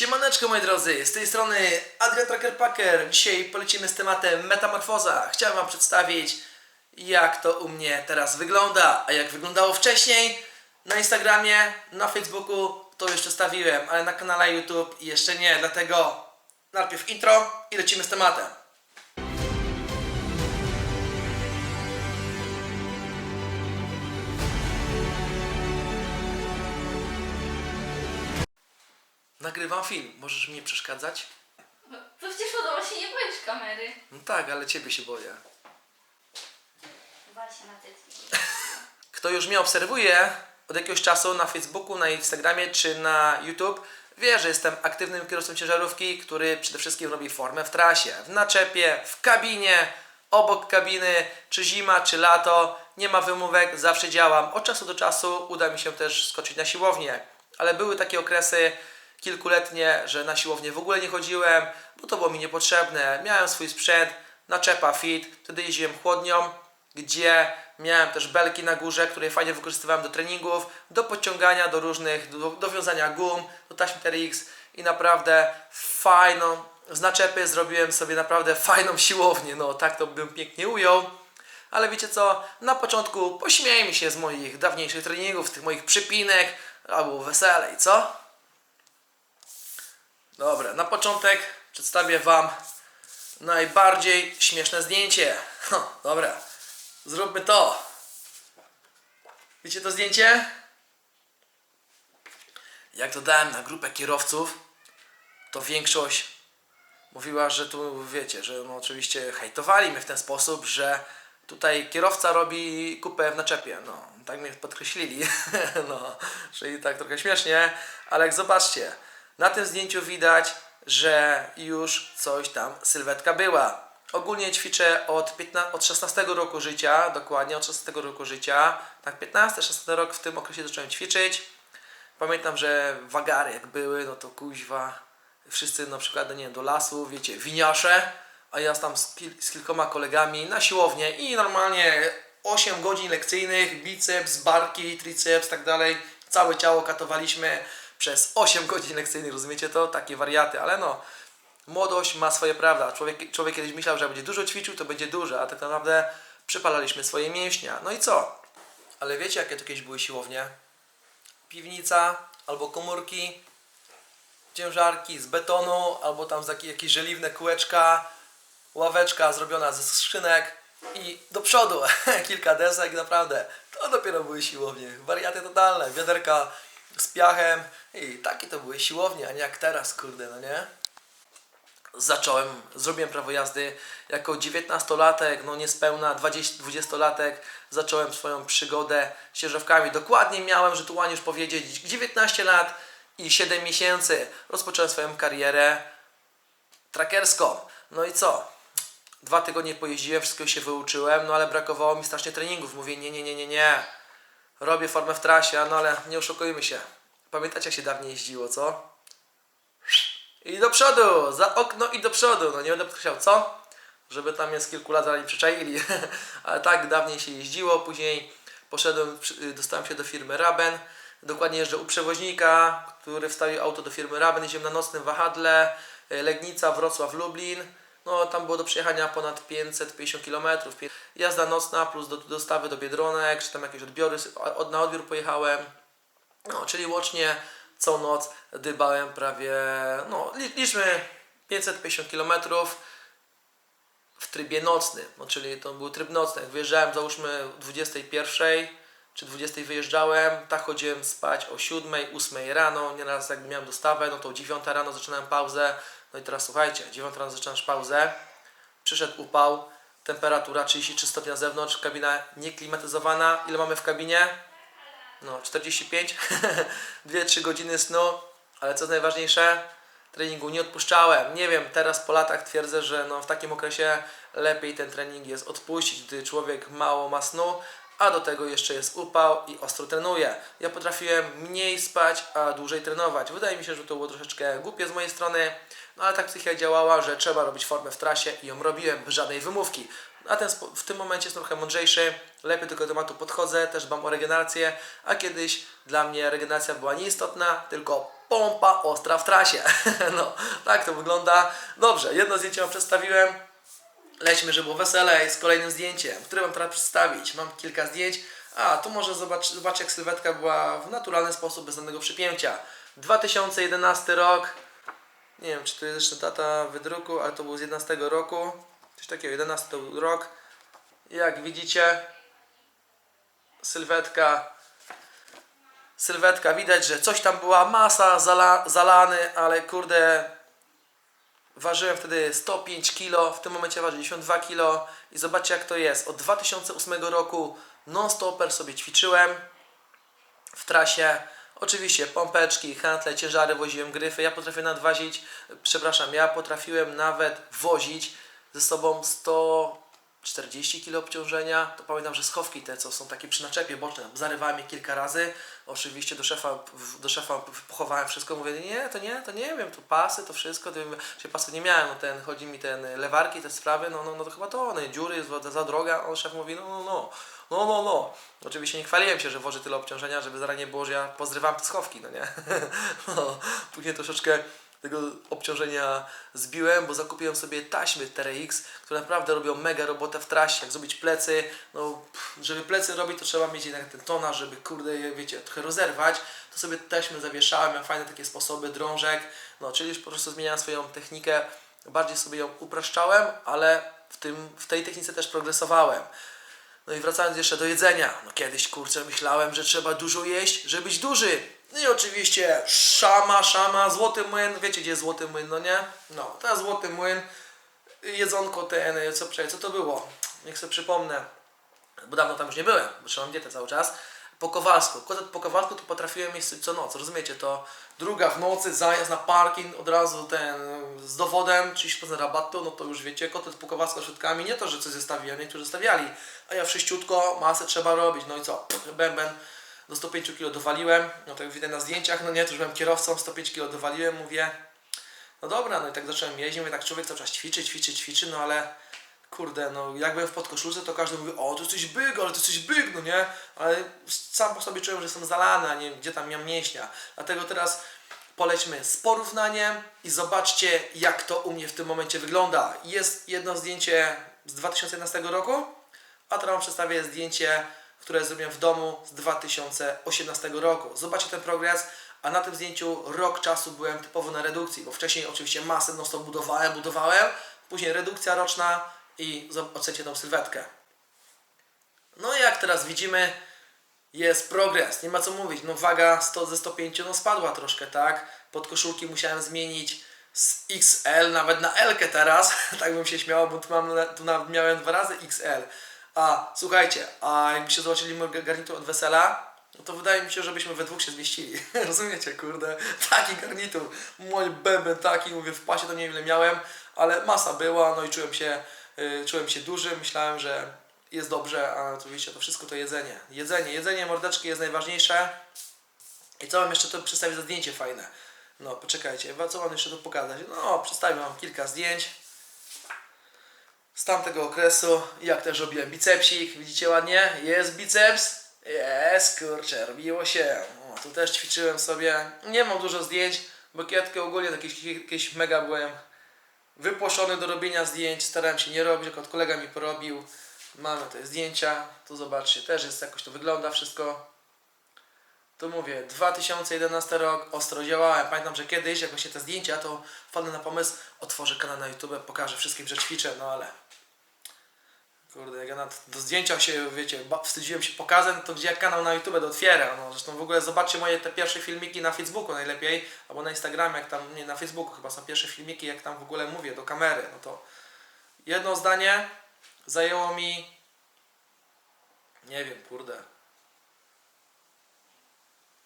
Siemaneczko moi drodzy, z tej strony Adrian Tracker Packer. Dzisiaj polecimy z tematem metamorfoza. Chciałem Wam przedstawić jak to u mnie teraz wygląda, a jak wyglądało wcześniej na Instagramie, na Facebooku to jeszcze stawiłem, ale na kanale YouTube jeszcze nie, dlatego najpierw intro i lecimy z tematem. Nagrywam film, możesz mi nie przeszkadzać? To przecież podoba się nie boisz kamery. No tak, ale ciebie się boję. Wal się na tytki. Kto już mnie obserwuje od jakiegoś czasu na Facebooku, na Instagramie czy na YouTube, wie, że jestem aktywnym kierowcą ciężarówki, który przede wszystkim robi formę w trasie, w naczepie, w kabinie, obok kabiny, czy zima, czy lato, nie ma wymówek, zawsze działam. Od czasu do czasu uda mi się też skoczyć na siłownię, ale były takie okresy kilkuletnie, że na siłownię w ogóle nie chodziłem, bo to było mi niepotrzebne. Miałem swój sprzęt, naczepa fit, wtedy jeździłem chłodnią, gdzie miałem też belki na górze, które fajnie wykorzystywałem do treningów, do podciągania, do różnych, do, do wiązania gum, do taśmy TRX i naprawdę fajną, z naczepy zrobiłem sobie naprawdę fajną siłownię, no tak to bym pięknie ujął. Ale wiecie co, na początku pośmiejmy się z moich dawniejszych treningów, z tych moich przypinek, albo weselej, co? Dobra, na początek przedstawię Wam najbardziej śmieszne zdjęcie. Ho, dobra, zróbmy to. Widzicie to zdjęcie? Jak dodałem na grupę kierowców, to większość mówiła, że tu wiecie, że no oczywiście hejtowali mnie w ten sposób, że tutaj kierowca robi kupę w naczepie. No, tak mnie podkreślili. no, czyli tak trochę śmiesznie, ale jak zobaczcie, na tym zdjęciu widać, że już coś tam sylwetka była. Ogólnie ćwiczę od, 15, od 16 roku życia, dokładnie od 16 roku życia. Tak, 15-16 rok w tym okresie zacząłem ćwiczyć. Pamiętam, że wagary jak były, no to kuźwa, wszyscy na przykład, no nie wiem, do lasu, wiecie, winiasze, a ja tam z, kil, z kilkoma kolegami na siłownię i normalnie 8 godzin lekcyjnych, biceps, barki, triceps, tak dalej, całe ciało katowaliśmy przez 8 godzin lekcyjnych, rozumiecie to? Takie wariaty, ale no, młodość ma swoje prawda. Człowiek, człowiek kiedyś myślał, że jak będzie dużo ćwiczył, to będzie duże, a tak naprawdę przypalaliśmy swoje mięśnia. No i co? Ale wiecie, jakie to kiedyś były siłownie? piwnica albo komórki, ciężarki z betonu, albo tam jakieś żeliwne kółeczka, ławeczka zrobiona ze skrzynek i do przodu kilka desek, naprawdę. To dopiero były siłownie. Wariaty totalne, wiaderka z piachem i takie to były siłownie, a nie jak teraz, kurde, no nie? zacząłem, zrobiłem prawo jazdy jako 19-latek, no niespełna 20 20-latek, zacząłem swoją przygodę z ciężarówkami. Dokładnie miałem, że tu już powiedzieć, 19 lat i 7 miesięcy rozpocząłem swoją karierę trackerską. No i co? Dwa tygodnie pojeździłem, wszystko się wyuczyłem, no ale brakowało mi strasznie treningów. Mówię, nie, nie, nie, nie, nie. Robię formę w trasie, no ale nie oszukujmy się. Pamiętacie jak się dawniej jeździło, co? I do przodu, za okno i do przodu. No nie będę podkreślał co, żeby tam jest kilku lat zanim przyczaili. Ale tak dawniej się jeździło. Później poszedłem, przy- dostałem się do firmy Raben. Dokładnie jeżdżę u przewoźnika, który wstawił auto do firmy Raben. Jeździłem na nocnym wahadle. e, Legnica, Wrocław, Lublin. No tam było do przejechania ponad 550 km. Jazda nocna plus do, dostawy do Biedronek, czy tam jakieś odbiory, od, na odbiór pojechałem. No, czyli łącznie co noc dybałem prawie, no li- liczmy 550 km w trybie nocnym, no, czyli to był tryb nocny. Wyjeżdżałem załóżmy o 21 czy 20 wyjeżdżałem, tak chodziłem spać o 7, 8 rano, nieraz jak miałem dostawę, no to o 9 rano zaczynałem pauzę, no i teraz słuchajcie, 9 rano zaczynasz pauzę, przyszedł upał, temperatura 33 stopnia na zewnątrz, kabina nieklimatyzowana, ile mamy w kabinie? No, 45, 2-3 godziny snu, ale co najważniejsze, treningu nie odpuszczałem. Nie wiem, teraz po latach twierdzę, że no, w takim okresie lepiej ten trening jest odpuścić, gdy człowiek mało ma snu, a do tego jeszcze jest upał i ostro trenuje. Ja potrafiłem mniej spać, a dłużej trenować. Wydaje mi się, że to było troszeczkę głupie z mojej strony, no ale tak psychia działała, że trzeba robić formę w trasie i ją robiłem bez żadnej wymówki. A ten w tym momencie jest trochę mądrzejszy, lepiej do tego tematu podchodzę, też dbam o regenerację, a kiedyś dla mnie regeneracja była nieistotna, tylko pompa ostra w trasie. no, tak to wygląda. Dobrze, jedno zdjęcie Wam przedstawiłem. Lećmy, żeby było weselej z kolejnym zdjęciem, które Wam teraz przedstawić. Mam kilka zdjęć. A, tu może zobacz, zobaczcie jak sylwetka była w naturalny sposób, bez żadnego przypięcia. 2011 rok. Nie wiem, czy to jest jeszcze data wydruku, ale to był z 11 roku. Coś takiego, 11 to był rok. Jak widzicie, sylwetka. Sylwetka, widać, że coś tam była, masa zala, zalany, ale kurde, Ważyłem wtedy 105 kg, w tym momencie waży 92 kg i zobaczcie jak to jest. Od 2008 roku non-stopper sobie ćwiczyłem w trasie. Oczywiście pompeczki, handle, ciężary woziłem, gryfy. Ja potrafię nadwazić, przepraszam, ja potrafiłem nawet wozić ze sobą 140 kg obciążenia. To pamiętam, że schowki te, co są takie przy naczepie bocznej, zarywałem je kilka razy. Oczywiście do szefa, do szefa pochowałem wszystko. Mówię, nie, to nie, to nie wiem, to pasy, to wszystko. To, się pasy nie miałem, no ten, chodzi mi ten lewarki, te sprawy, no, no, no to chyba to one, dziury, jest za, za droga. On szef mówi, no, no, no. No, no, no. Oczywiście nie chwaliłem się, że wożę tyle obciążenia, żeby zaraz nie było, że ja pozrywam te schowki, no nie? no, później troszeczkę tego obciążenia zbiłem, bo zakupiłem sobie taśmy TRX, które naprawdę robią mega robotę w trasie. Jak zrobić plecy, no żeby plecy robić, to trzeba mieć jednak ten tonar, żeby kurde, je, wiecie, trochę rozerwać. To sobie taśmy zawieszałem, miałem fajne takie sposoby, drążek, no czyli już po prostu zmieniałem swoją technikę, bardziej sobie ją upraszczałem, ale w, tym, w tej technice też progresowałem. No i wracając jeszcze do jedzenia. No kiedyś kurczę myślałem, że trzeba dużo jeść, żeby być duży. No i oczywiście szama, szama, złoty młyn. Wiecie gdzie jest złoty młyn, no nie? No, to jest złoty młyn. Jedzonko ten, co, czekaj, co to było? Niech sobie przypomnę. Bo dawno tam już nie byłem, bo trzymam dietę cały czas. Po Kowalsku. Po Kowalsku to potrafiłem jeść co noc, rozumiecie? To druga w nocy, zajazd na parking, od razu ten z dowodem, 30% rabatu, no to już wiecie, kotet po Kowalsku środkami, nie to, że coś zostawiłem, niektórzy zostawiali, a ja wszyściutko, masę trzeba robić, no i co, bęben do 105 kg dowaliłem, no tak widać na zdjęciach, no nie, to już byłem kierowcą, 105 kg dowaliłem, mówię, no dobra, no i tak zacząłem jeździć, mówię, tak człowiek cały czas ćwiczy, ćwiczy, ćwiczy, no ale kurde, no jak byłem w podkoszulce, to każdy mówi, o, to jesteś byk, ale to jesteś byk, no nie? Ale sam po sobie czułem, że jestem zalany, a nie gdzie tam miałem mięśnia. Dlatego teraz polećmy z porównaniem i zobaczcie, jak to u mnie w tym momencie wygląda. Jest jedno zdjęcie z 2011 roku, a teraz Wam przedstawię zdjęcie, które zrobiłem w domu z 2018 roku. Zobaczcie ten progres, a na tym zdjęciu rok czasu byłem typowo na redukcji, bo wcześniej oczywiście masę no stop budowałem, budowałem, później redukcja roczna i zob- ocencie tą sylwetkę. No i jak teraz widzimy, jest progres, nie ma co mówić. No waga 100 ze 105 no spadła troszkę, tak? Podkoszulki musiałem zmienić z XL nawet na L teraz, tak bym się śmiał, bo tu, mam, tu miałem dwa razy XL. A słuchajcie, a jakbyście zobaczyli mój garnitur od wesela, no to wydaje mi się, żebyśmy we dwóch się zmieścili. Rozumiecie, kurde? Taki garnitur, mój bęben taki, mówię, w pasie to nie wiem ile miałem, ale masa była, no i czułem się, y, czułem się duży, myślałem, że jest dobrze, a oczywiście to wszystko to jedzenie. Jedzenie, jedzenie mordeczki jest najważniejsze. I co mam jeszcze tu przedstawić za zdjęcie fajne? No, poczekajcie, co mam jeszcze tu pokazać? No, przedstawię Wam kilka zdjęć z tamtego okresu, jak też robiłem bicepsik, widzicie ładnie? Jest biceps? Jest, kurczę, robiło się. O, tu też ćwiczyłem sobie. Nie mam dużo zdjęć, bo kiedyś ogólnie jakieś mega byłem wypłoszony do robienia zdjęć, starałem się nie robić, tylko kolega mi porobił. Mamy te zdjęcia, tu zobaczcie, też jest jakoś to wygląda wszystko. Tu mówię, 2011 rok, ostro działałem. Pamiętam, że kiedyś, jak właśnie te zdjęcia, to wpadłem na pomysł, otworzę kanał na YouTube, pokażę wszystkim, że ćwiczę, no ale Kurde, jak ja na do zdjęcia się, wiecie, wstydziłem się pokazać, no to gdzie ja kanał na YouTube do otwiera. No, zresztą w ogóle zobaczcie moje te pierwsze filmiki na Facebooku najlepiej, albo na Instagramie, jak tam, nie, na Facebooku chyba są pierwsze filmiki, jak tam w ogóle mówię do kamery. No to jedno zdanie zajęło mi, nie wiem, kurde,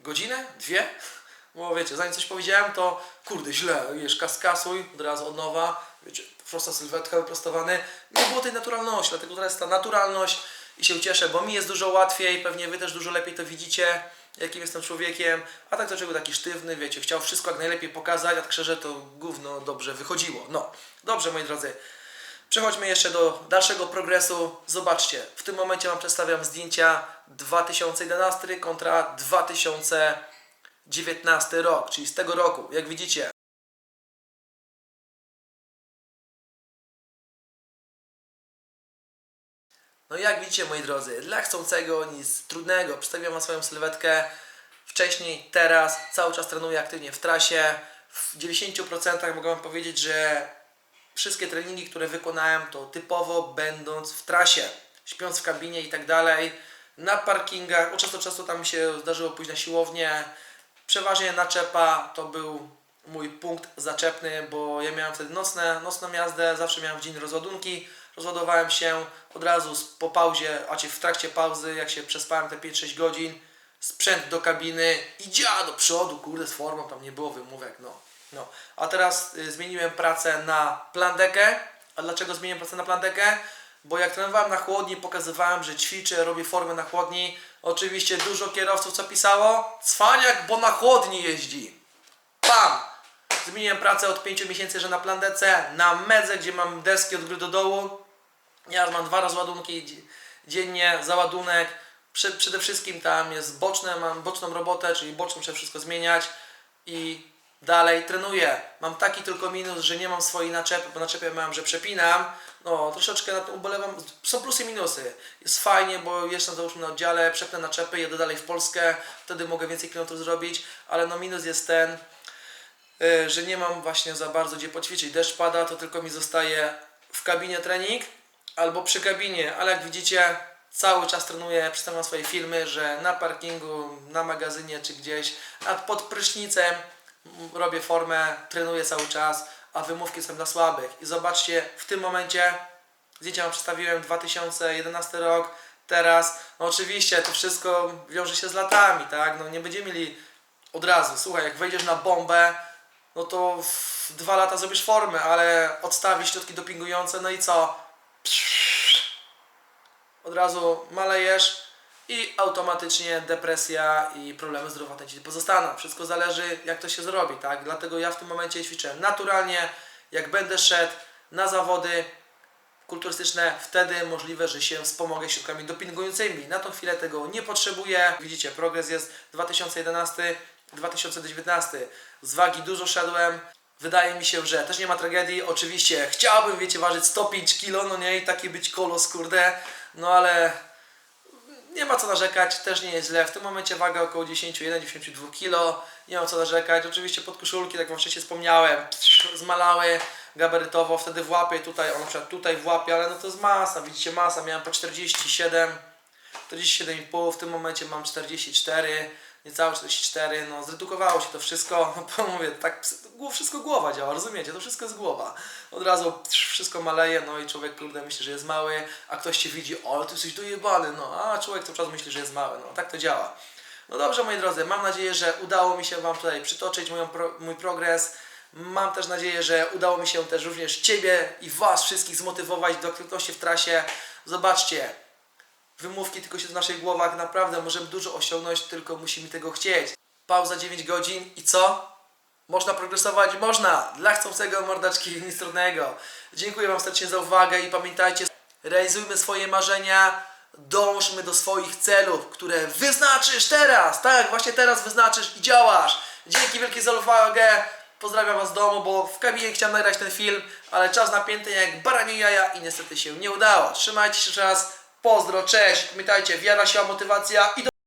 godzinę? Dwie? Bo wiecie, zanim coś powiedziałem, to kurde, źle, wiesz, kas kasuj, od razu od nowa, wiecie, prosta sylwetka, wyprostowany. Nie było tej naturalności, dlatego teraz ta naturalność i się cieszę, bo mi jest dużo łatwiej, pewnie wy też dużo lepiej to widzicie, jakim jestem człowiekiem, a tak to człowiek taki sztywny, wiecie, chciał wszystko jak najlepiej pokazać, a tak to gówno dobrze wychodziło. No, dobrze moi drodzy. Przechodźmy jeszcze do dalszego progresu. Zobaczcie, w tym momencie Wam przedstawiam zdjęcia 2011 kontra 2019 rok, czyli z tego roku. Jak widzicie, No jak widzicie moi drodzy, dla chcącego nic trudnego. Przedstawiam Wam swoją sylwetkę wcześniej, teraz, cały czas trenuję aktywnie w trasie. W 90% mogę Wam powiedzieć, że wszystkie treningi, które wykonałem, to typowo będąc w trasie, śpiąc w kabinie i tak dalej, na parkingach, od czasu do czasu tam się zdarzyło pójść na siłownię, przeważnie naczepa to był mój punkt zaczepny, bo ja miałem wtedy nocne, nocną jazdę, zawsze miałem w dzień rozładunki, rozładowałem się od razu po pauzie, a czy w trakcie pauzy, jak się przespałem te 5-6 godzin, sprzęt do kabiny i do przodu, kurde, z formą, tam nie było wymówek, no. no. A teraz y, zmieniłem pracę na plandekę. A dlaczego zmieniłem pracę na plandekę? Bo jak trenowałem na chłodni, pokazywałem, że ćwiczę, robię formę na chłodni. Oczywiście dużo kierowców co pisało? Cwaniak, bo na chłodni jeździ. Pam! Zmieniłem pracę od 5 miesięcy, że na plandece, na medze, gdzie mam deski od góry do dołu. Ja mam dwa rozładunki dzie- dziennie, załadunek. Prze- przede wszystkim tam jest boczne, mam boczną robotę, czyli boczną muszę wszystko zmieniać i dalej trenuję. Mam taki tylko minus, że nie mam swojej naczepy, bo naczepę miałem, że przepinam. No, troszeczkę na tym ubolewam. Są plusy i minusy. Jest fajnie, bo jeszcze załóżmy na oddziale, przepnę naczepy, jedę dalej w Polskę, wtedy mogę więcej kilometrów zrobić, ale no minus jest ten, że nie mam właśnie za bardzo gdzie poćwiczyć. Deszcz pada, to tylko mi zostaje w kabinie trening albo przy kabinie, ale jak widzicie, cały czas trenuję, przedstawiam swoje filmy, że na parkingu, na magazynie czy gdzieś, a pod prysznicem robię formę, trenuję cały czas, a wymówki są dla słabych. I zobaczcie, w tym momencie zdjęcia wam przedstawiłem 2011 rok, teraz, no oczywiście to wszystko wiąże się z latami, tak, no nie będziemy mieli od razu, słuchaj, jak wejdziesz na bombę, no to w dwa lata zrobisz formę, ale odstawisz środki dopingujące, no i co? Od razu malejesz i automatycznie depresja i problemy zdrowotne ci pozostaną. Wszystko zależy jak to się zrobi, tak? Dlatego ja w tym momencie ćwiczę naturalnie, jak będę szedł na zawody kulturystyczne, wtedy możliwe, że się wspomogę środkami dopingującymi. Na tą chwilę tego nie potrzebuję. Widzicie, progres jest 2011, 2019. Z wagi dużo szedłem. Wydaje mi się, że też nie ma tragedii. Oczywiście chciałbym, wiecie, ważyć 105 kg, no nie, i taki być kolos, kurde. No ale nie ma co narzekać, też nie jest źle. W tym momencie waga około 10-1-92 kg. Nie mam co narzekać. Oczywiście podkoszulki, tak jak wam wcześniej wspomniałem, zmalały gabarytowo, wtedy w łapie tutaj, on na przykład tutaj w łapie, ale no to jest masa, widzicie masa, miałem po 47, 47,5, w tym momencie mam 44, niecałe 44, no zredukowało się to wszystko, no mówię, tak wszystko głowa działa, rozumiecie, to wszystko jest głowa. Od razu wszystko maleje, no i człowiek kurde myśli, że jest mały, a ktoś cię widzi, o, ty jesteś dojebany, no, a człowiek cały czas myśli, że jest mały, no, tak to działa. No dobrze, moi drodzy, mam nadzieję, że udało mi się Wam tutaj przytoczyć moją mój progres. Mam też nadzieję, że udało mi się też również Ciebie i Was wszystkich zmotywować do aktywności w trasie. Zobaczcie, wymówki tylko się w naszych głowach, naprawdę możemy dużo osiągnąć, tylko musimy tego chcieć. Pauza 9 godzin i co? Można progresować? Można! Dla chcącego mordaczki nic. Dziękuję Wam serdecznie za uwagę i pamiętajcie, realizujmy swoje marzenia, dążmy do swoich celów, które wyznaczysz teraz. Tak, właśnie teraz wyznaczysz i działasz. Dzięki wielkie za uwagę. Pozdrawiam Was z domu, bo w kabinie chciałem nagrać ten film, ale czas napięty jak baranie jaja i niestety się nie udało. Trzymajcie się raz. Pozdro, cześć. Pamiętajcie, wiara, siła, motywacja i do